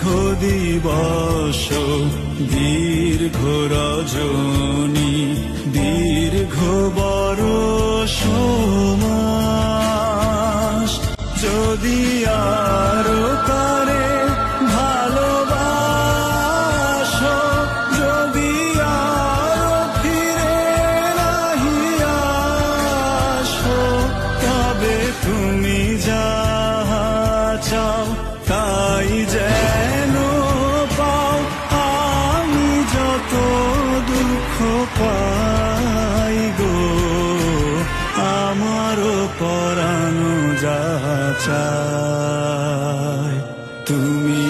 দীর্ঘ দিবস দীর্ঘ রজনী দীর্ঘ বরষ মাস যদি আরও ভালোবাসো যদি ফিরে তবে তুমি যাহা চাও তাই পাই গো আমারও পরানো যা তুমি